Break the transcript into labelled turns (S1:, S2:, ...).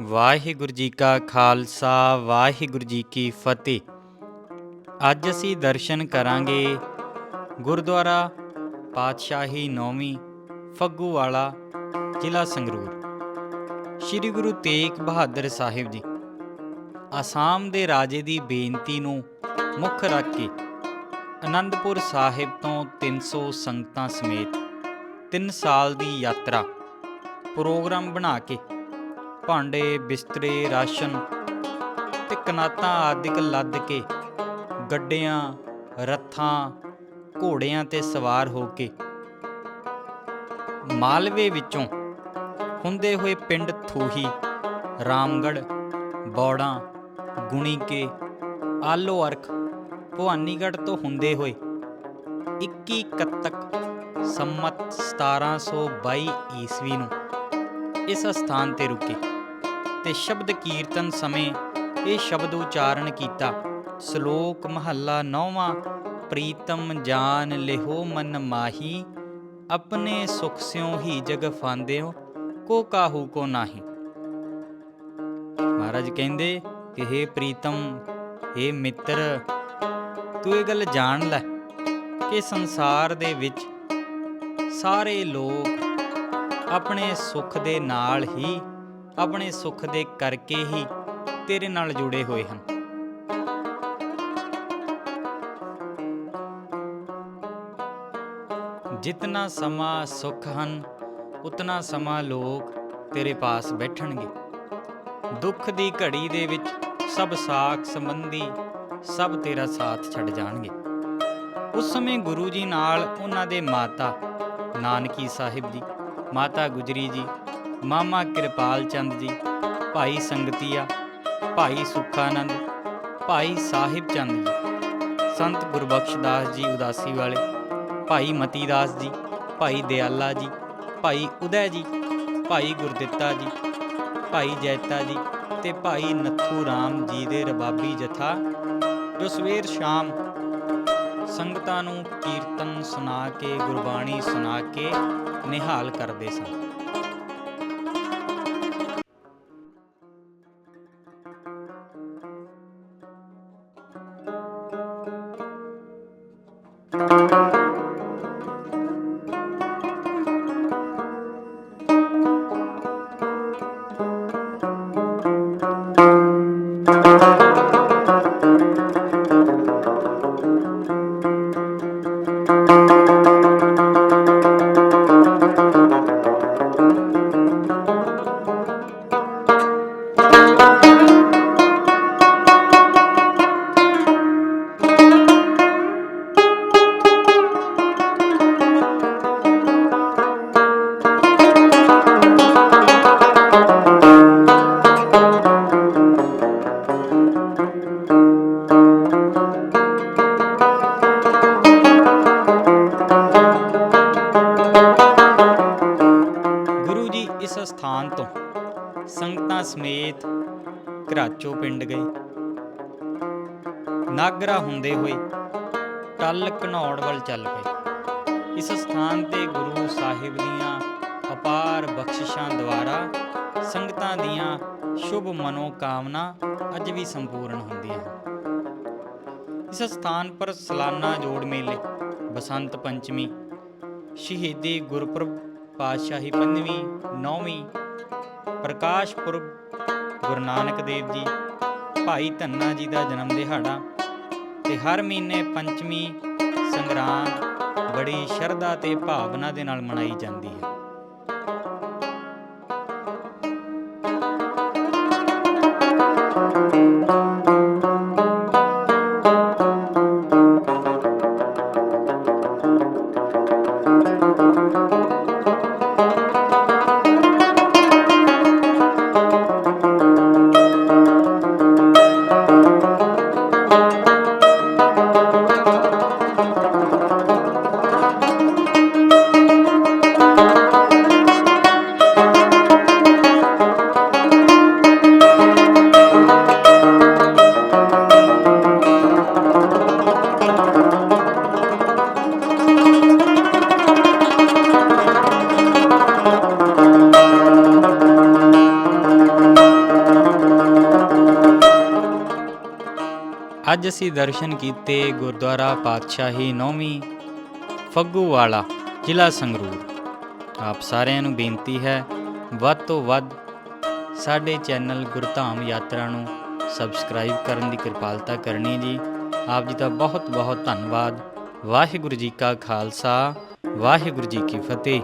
S1: ਵਾਹਿਗੁਰੂ ਜੀ ਕਾ ਖਾਲਸਾ, ਵਾਹਿਗੁਰੂ ਜੀ ਕੀ ਫਤਿਹ। ਅੱਜ ਅਸੀਂ ਦਰਸ਼ਨ ਕਰਾਂਗੇ ਗੁਰਦੁਆਰਾ ਪਾਤਸ਼ਾਹੀ ਨੌਵੀਂ ਫੱਗੂਵਾਲਾ, ਜ਼ਿਲ੍ਹਾ ਸੰਗਰੂਰ। ਸ੍ਰੀ ਗੁਰੂ ਤੇਗ ਬਹਾਦਰ ਸਾਹਿਬ ਜੀ ਆਸਾਮ ਦੇ ਰਾਜੇ ਦੀ ਬੇਨਤੀ ਨੂੰ ਮੁੱਖ ਰੱਖ ਕੇ ਅਨੰਦਪੁਰ ਸਾਹਿਬ ਤੋਂ 300 ਸੰਗਤਾਂ ਸਮੇਤ 3 ਸਾਲ ਦੀ ਯਾਤਰਾ ਪ੍ਰੋਗਰਾਮ ਬਣਾ ਕੇ ਭਾਂਡੇ, ਬਿਸਤਰੇ, ਰਾਸ਼ਨ ਤੇ ਕਨਾਤਾਂ ਆਦਿਕ ਲੱਦ ਕੇ ਗੱਡਿਆਂ, ਰੱਥਾਂ, ਘੋੜਿਆਂ ਤੇ ਸਵਾਰ ਹੋ ਕੇ ਮਾਲਵੇ ਵਿੱਚੋਂ ਹੁੰਦੇ ਹੋਏ ਪਿੰਡ ਥੂਹੀ, ਰਾਮਗੜ੍ਹ, ਬੌੜਾਂ, ਗੁਣੀਕੇ, ਆਲੋ ਅਰਖ, ਭਵਾਨੀਗੜ੍ਹ ਤੋਂ ਹੁੰਦੇ ਹੋਏ 21 ਕੱਤਕ ਸੰਮਤ 1722 ਈਸਵੀ ਨੂੰ ਇਸ ਸਥਾਨ ਤੇ ਰੁਕੇ। ਤੇ ਸ਼ਬਦ ਕੀਰਤਨ ਸਮੇਂ ਇਹ ਸ਼ਬਦ ਉਚਾਰਨ ਕੀਤਾ। ਸ਼ਲੋਕ ਮਹੱਲਾ ਨੌਵਾਂ, ਪ੍ਰੀਤਮ ਜਾਨ ਲਿਹੋ ਮਨ ਮਾਹੀ, ਆਪਣੇ ਸੁਖ ਸਿਉ ਹੀ ਜਗ ਫਾਂਦਿਓ, ਕੋ ਕਾਹੂ ਕੋ ਨਾਹੀ। ਮਹਾਰਾਜ ਕਹਿੰਦੇ ਕਿ हे ਪ੍ਰੀਤਮ हे ਮਿੱਤਰ, ਤੂੰ ਇਹ ਗੱਲ ਜਾਣ ਲੈ ਕਿ ਸੰਸਾਰ ਦੇ ਵਿੱਚ ਸਾਰੇ ਲੋਕ ਆਪਣੇ ਸੁੱਖ ਦੇ ਨਾਲ ਹੀ ਆਪਣੇ ਸੁੱਖ ਦੇ ਕਰਕੇ ਹੀ ਤੇਰੇ ਨਾਲ ਜੁੜੇ ਹੋਏ ਹਨ। ਜਿਤਨਾ ਸਮਾਂ ਸੁੱਖ ਹਨ, ਉਤਨਾ ਸਮਾਂ ਲੋਕ ਤੇਰੇ ਪਾਸ ਬੈਠਣਗੇ। ਦੁੱਖ ਦੀ ਘੜੀ ਦੇ ਵਿੱਚ ਸਭ ਸਾਖ ਸੰਬੰਧੀ ਸਭ ਤੇਰਾ ਸਾਥ ਛੱਡ ਜਾਣਗੇ। ਉਸ ਸਮੇਂ ਗੁਰੂ ਜੀ ਨਾਲ ਉਹਨਾਂ ਦੇ ਮਾਤਾ, ਨਾਨਕੀ ਸਾਹਿਬ ਜੀ, ਮਾਤਾ ਗੁਜਰੀ ਜੀ ਮਾਮਾ ਕਿਰਪਾਲ ਚੰਦ ਜੀ, ਭਾਈ ਸੰਗਤੀਆ, ਭਾਈ ਸੁਖਾਨੰਦ, ਭਾਈ ਸਾਹਿਬ ਚੰਦ ਜੀ, ਸੰਤ ਗੁਰਬਖਸ਼ ਦਾਸ ਜੀ ਉਦਾਸੀ ਵਾਲੇ, ਭਾਈ ਮਤੀ ਦਾਸ ਜੀ, ਭਾਈ ਦਿਆਲਾ ਜੀ, ਭਾਈ ਉਦੈ ਜੀ, ਭਾਈ ਗੁਰਦਿੱਤਾ ਜੀ, ਭਾਈ ਜੈਤਾ ਜੀ ਤੇ ਭਾਈ ਨੱਥੂ ਰਾਮ ਜੀ ਦੇ ਰਬਾਬੀ ਜਥਾ, ਜੋ ਸਵੇਰ ਸ਼ਾਮ ਸੰਗਤਾਂ ਨੂੰ ਕੀਰਤਨ ਸੁਣਾ ਕੇ, ਗੁਰਬਾਣੀ ਸੁਣਾ ਕੇ ਨਿਹਾਲ ਕਰਦੇ ਸਨ। ਸੰਗਤਾਂ ਸਮੇਤ ਘਰਾਚੋ ਪਿੰਡ ਗਏ। ਨਾਗਰਾ ਹੁੰਦੇ ਹੋਏ ਟੱਲ ਘਨੌੜ ਵੱਲ ਚੱਲ ਪਏ। ਇਸ ਸਥਾਨ ਤੇ ਗੁਰੂ ਸਾਹਿਬ ਦੀਆਂ ਅਪਾਰ ਬਖਸ਼ਿਸ਼ਾਂ ਦੁਆਰਾ ਸੰਗਤਾਂ ਦੀਆਂ ਸ਼ੁਭ ਮਨੋਕਾਮਨਾ ਅੱਜ ਵੀ ਸੰਪੂਰਨ ਹੁੰਦੀਆਂ ਹਨ। ਇਸ ਸਥਾਨ ਪਰ ਸਲਾਨਾ ਜੋੜ ਮੇਲੇ, ਬਸੰਤ ਪੰਚਮੀ, ਸ਼ਹੀਦੀ ਗੁਰਪੁਰਬ, ਪਾਤਸ਼ਾਹੀ ਪੰਜਵੀਂ, ਨੌਵੀਂ ਪ੍ਰਕਾਸ਼ ਪੁਰਬ, ਗੁਰੂ ਨਾਨਕ ਦੇਵ ਜੀ, ਭਾਈ ਧੰਨਾ ਜੀ ਦਾ ਜਨਮ ਦਿਹਾੜਾ ਤੇ ਹਰ ਮਹੀਨੇ ਪੰਚਮੀ ਸੰਗਰਾਂਦ ਬੜੀ ਸ਼ਰਧਾ ਤੇ ਭਾਵਨਾ ਦੇ ਨਾਲ ਮਨਾਈ ਜਾਂਦੀ ਹੈ। ਅੱਜ ਅਸੀਂ ਦਰਸ਼ਨ ਕੀਤੇ ਗੁਰਦੁਆਰਾ ਪਾਤਸ਼ਾਹੀ ਨੌਵੀਂ ਫੱਗੂਵਾਲਾ, ਜ਼ਿਲ੍ਹਾ ਸੰਗਰੂਰ। ਆਪ ਸਾਰਿਆਂ ਨੂੰ ਬੇਨਤੀ ਹੈ, ਵੱਧ ਤੋਂ ਵੱਧ ਸਾਡੇ ਚੈਨਲ ਗੁਰਧਾਮ ਯਾਤਰਾ ਨੂੰ ਸਬਸਕ੍ਰਾਈਬ ਕਰਨ ਦੀ ਕਿਰਪਾਲਤਾ ਕਰਨੀ ਜੀ। ਆਪ ਜੀ ਦਾ ਬਹੁਤ ਬਹੁਤ ਧੰਨਵਾਦ। ਵਾਹਿਗੁਰੂ ਜੀ ਕਾ ਖਾਲਸਾ, ਵਾਹਿਗੁਰੂ ਜੀ ਕੀ ਫਤਿਹ।